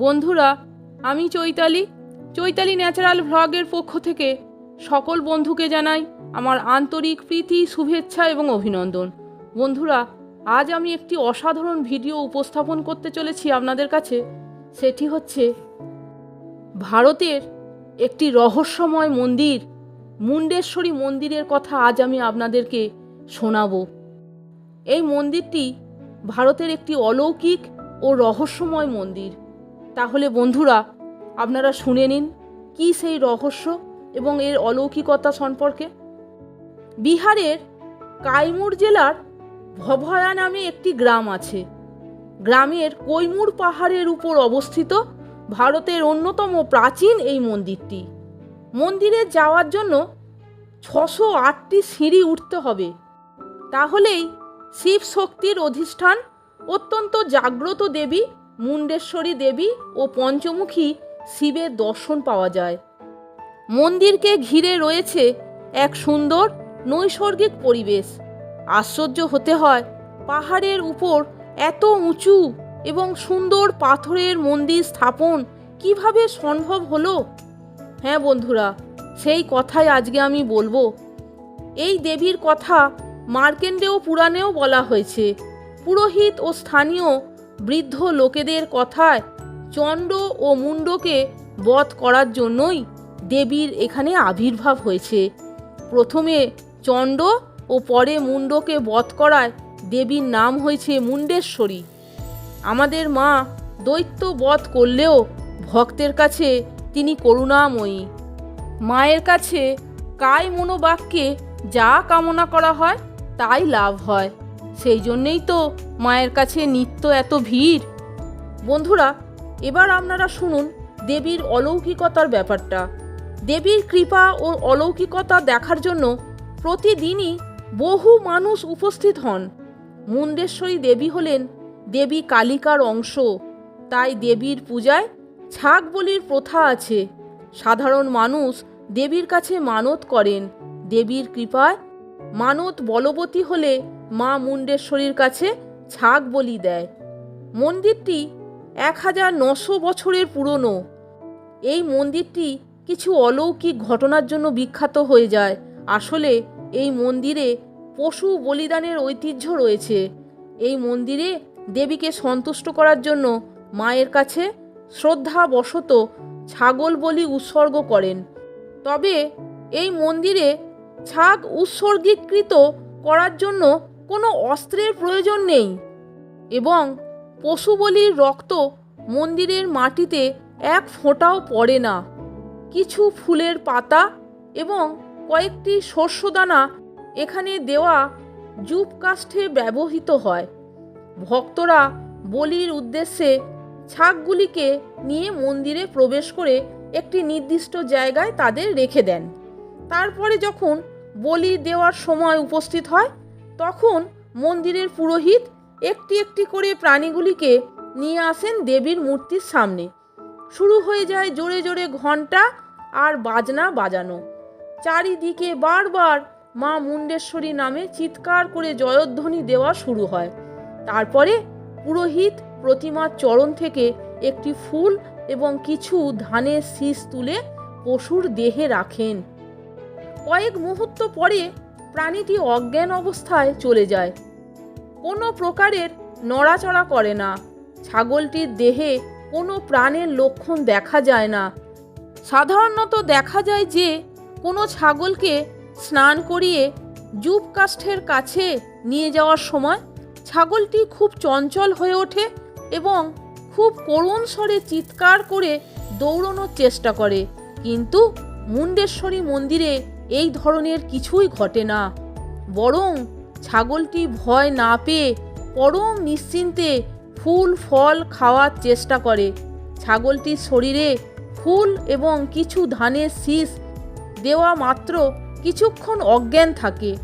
বন্ধুরা, আমি চৈতালি। চৈতালি ন্যাচারাল ভ্লগের পক্ষ থেকে সকল বন্ধুকে জানাই আমার আন্তরিক প্রীতি, শুভেচ্ছা এবং অভিনন্দন। বন্ধুরা, আজ আমি একটি অসাধারণ ভিডিও উপস্থাপন করতে চলেছি আপনাদের কাছে। সেটি হচ্ছে ভারতের একটি রহস্যময় মন্দির, মুন্ডেশ্বরী মন্দিরের কথা আজ আমি আপনাদেরকে শোনাবো। এই মন্দিরটি ভারতের একটি অলৌকিক ও রহস্যময় মন্দির। তাহলে বন্ধুরা, আপনারা শুনে নিন কি সেই রহস্য এবং এর অলৌকিকতা সম্পর্কে। বিহারের কাইমুর জেলার ভভয়া নামে একটি গ্রাম আছে। গ্রামের কৈমুর পাহাড়ের উপর অবস্থিত ভারতের অন্যতম প্রাচীন এই মন্দিরটি। মন্দিরে যাওয়ার জন্য ছশো আটটি সিঁড়ি উঠতে হবে। তাহলেই শিব শক্তির অধিষ্ঠান অত্যন্ত জাগ্রত দেবী মুন্ডেশ্বরী দেবী ও পঞ্চমুখী শিবের দর্শন পাওয়া যায়। মন্দিরকে ঘিরে রয়েছে এক সুন্দর নৈসর্গিক পরিবেশ। আশ্চর্য হতে হয়, পাহাড়ের উপর এত উঁচু এবং সুন্দর পাথরের মন্দির স্থাপন কীভাবে সম্ভব হলো? হ্যাঁ বন্ধুরা, সেই কথাই আজকে আমি বলব। এই দেবীর কথা মার্কেন্ডেয় পুরাণেও বলা হয়েছে। পুরোহিত ও স্থানীয় বৃদ্ধ লোকেদের কথায় চণ্ড ও মুন্ডকে বধ করার জন্যই দেবীর এখানে আবির্ভাব হয়েছে। প্রথমে চণ্ড ও পরে মুন্ডকে বধ করায় দেবীর নাম হয়েছে মুন্ডেশ্বরী আমাদের মা দৈত্য বধ করলেও ভক্তের কাছে তিনি করুণাময়ী। মায়ের কাছে কায় মনোবাক্যে যা কামনা করা হয়, তাই লাভ হয়। সেই জন্যেই তো মায়ের কাছে নিত্য এত ভিড়। বন্ধুরা, এবার আপনারা শুনুন দেবীর অলৌকিকতার ব্যাপারটা। দেবীর কৃপা ও অলৌকিকতা দেখার জন্য প্রতিদিনই বহু মানুষ উপস্থিত হন। মুন্ডেশ্বরী দেবী হলেন দেবী কালিকার অংশ। তাই দেবীর পূজায় ছাগ বলির প্রথা আছে। সাধারণ মানুষ দেবীর কাছে মানত করেন। দেবীর কৃপায় মানত বলবতী হলে মা মুন্ডেশ্বরীর কাছে ছাগ বলি দেয়। মন্দিরটি এক হাজার নশো বছরের পুরনো। এই মন্দিরটি কিছু অলৌকিক ঘটনার জন্য বিখ্যাত হয়ে যায়। আসলে এই মন্দিরে পশু বলিদানের ঐতিহ্য রয়েছে। এই মন্দিরে দেবীকে সন্তুষ্ট করার জন্য মায়ের কাছে শ্রদ্ধা শ্রদ্ধাবশত ছাগল বলি উৎসর্গ করেন। তবে এই মন্দিরে ছাগ উৎসর্গীকৃত করার জন্য কোনো অস্ত্রের প্রয়োজন নেই এবং পশু বলির রক্ত মন্দিরের মাটিতে এক ফোঁটাও পড়ে না। কিছু ফুলের পাতা এবং কয়েকটি শস্যদানা এখানে দেওয়া জুপ কাষ্ঠে ব্যবহৃত হয়। ভক্তরা বলির উদ্দেশ্যে ছাগগুলিকে নিয়ে মন্দিরে প্রবেশ করে একটি নির্দিষ্ট জায়গায় তাদের রেখে দেন। তারপরে যখন বলি দেওয়ার সময় উপস্থিত হয় তখন মন্দিরের পুরোহিত একটি একটি করে প্রাণীগুলিকে নিয়ে আসেন দেবীর মূর্তির সামনে। শুরু হয়ে যায় জোরে জোরে ঘণ্টা আর বাজনা বাজানো। চারিদিকে বারবার মা মুন্ডেশ্বরী নামে চিৎকার করে জয়ধ্বনি দেওয়া শুরু হয়। তারপরে পুরোহিত প্রতিমার চরণ থেকে একটি ফুল এবং কিছু ধানের শীষ তুলে পশুর দেহে রাখেন। কয়েক মুহূর্ত পরে প্রাণীটি অজ্ঞান অবস্থায় চলে যায়। কোনো প্রকারের নড়াচড়া করে না। ছাগলটির দেহে কোনো প্রাণের লক্ষণ দেখা যায় না। সাধারণত দেখা যায় যে, কোনো ছাগলকে স্নান করিয়ে জুপ কাষ্ঠের কাছে নিয়ে যাওয়ার সময় ছাগলটি খুব চঞ্চল হয়ে ওঠে এবং খুব করুণ স্বরে চিৎকার করে দৌড়ানোর চেষ্টা করে। কিন্তু মুন্ডেশ্বরী মন্দিরে এই ধরনের কিছুই ঘটে না। বরং ছাগলটি ভয় না পেয়ে পরম নিশ্চিন্তে ফুল, ফল খাওয়ার চেষ্টা করে। ছাগলটির শরীরে ফুল এবং কিছু ধানের শীষ দেওয়া মাত্র কিছুক্ষণ অজ্ঞান থাকে।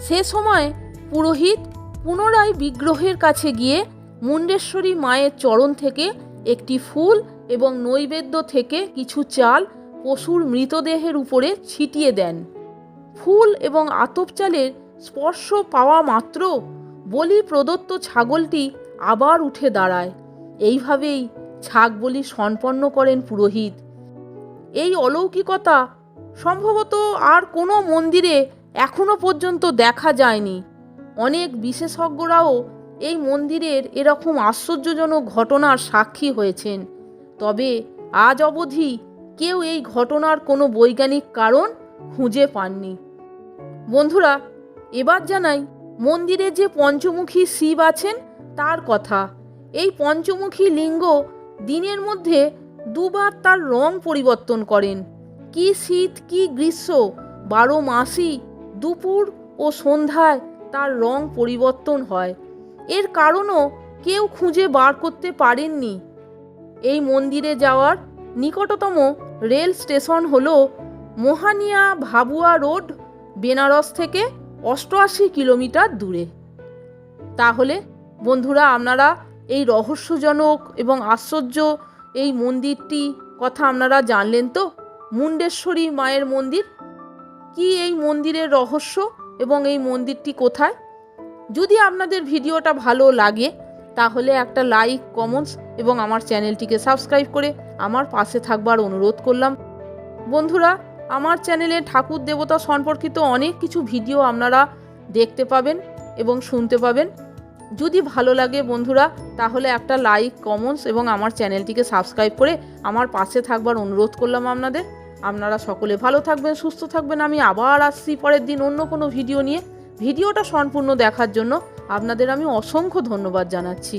সে সময় পুরোহিত পুনরায় বিগ্রহের কাছে গিয়ে মুন্ডেশ্বরী মায়ের চরণ থেকে একটি ফুল এবং নৈবেদ্য থেকে কিছু চাল পশুর মৃতদেহের উপরে ছিটিয়ে দেন। ফুল এবং আতপ চালের স্পর্শ পাওয়া মাত্র বলি প্রদত্ত ছাগলটি আবার উঠে দাঁড়ায়। এইভাবেই ছাগ বলি সম্পন্ন করেন পুরোহিত। এই অলৌকিকতা সম্ভবত আর কোনো মন্দিরে এখনও পর্যন্ত দেখা যায়নি। অনেক বিশেষজ্ঞরাও এই মন্দিরের এরকম আশ্চর্যজনক ঘটনার সাক্ষী হয়েছেন। তবে আজ অবধি কেউ এই ঘটনার কোনো বৈজ্ঞানিক কারণ খুঁজে পাননি। বন্ধুরা, এবার জানাই, মন্দিরে যে পঞ্চমুখী শিব আছেন, তার কথা। এই পঞ্চমুখী লিঙ্গ দিনের মধ্যে দুবার তার রং পরিবর্তন করেন। কি শীত, কি গ্রীষ্ম, বারো মাসই দুপুর ও সন্ধ্যায় তার রং পরিবর্তন হয়। এর কারণও কেউ খুঁজে বার করতে পারেননি। এই মন্দিরে যাওয়ার নিকটতম রেল স্টেশন হল মোহানিয়া ভাবুয়া রোড, বেনারস থেকে অষ্টআশি কিলোমিটার দূরে। তাহলে বন্ধুরা, আপনারা এই রহস্যজনক এবং আশ্চর্য এই মন্দিরটি কথা আপনারা জানলেন তো? মুন্ডেশ্বরী মায়ের মন্দির? কি এই মন্দিরের রহস্য এবং এই মন্দিরটি কোথায়? যদি আপনাদের ভিডিওটা ভালো লাগে তাহলে একটা লাইক কমেন্টস এবং আমার চ্যানেলটিকে সাবস্ক্রাইব করে আমার পাশে থাকবার অনুরোধ করলাম। বন্ধুরা, আমার চ্যানেলে ঠাকুর দেবতা সম্পর্কিত অনেক কিছু ভিডিও আপনারা দেখতে পাবেন এবং শুনতে পাবেন। যদি ভালো লাগে বন্ধুরা, তাহলে একটা লাইক কমেন্টস এবং আমার চ্যানেলটিকে সাবস্ক্রাইব করে আমার পাশে থাকবার অনুরোধ করলাম আপনাদের। আপনারা সকলে ভালো থাকবেন, সুস্থ থাকবেন। আমি আবার আসছি পরের দিন অন্য কোনো ভিডিও নিয়ে। ভিডিওটা সম্পূর্ণ দেখার জন্য আপনাদের আমি অসংখ্য ধন্যবাদ জানাচ্ছি।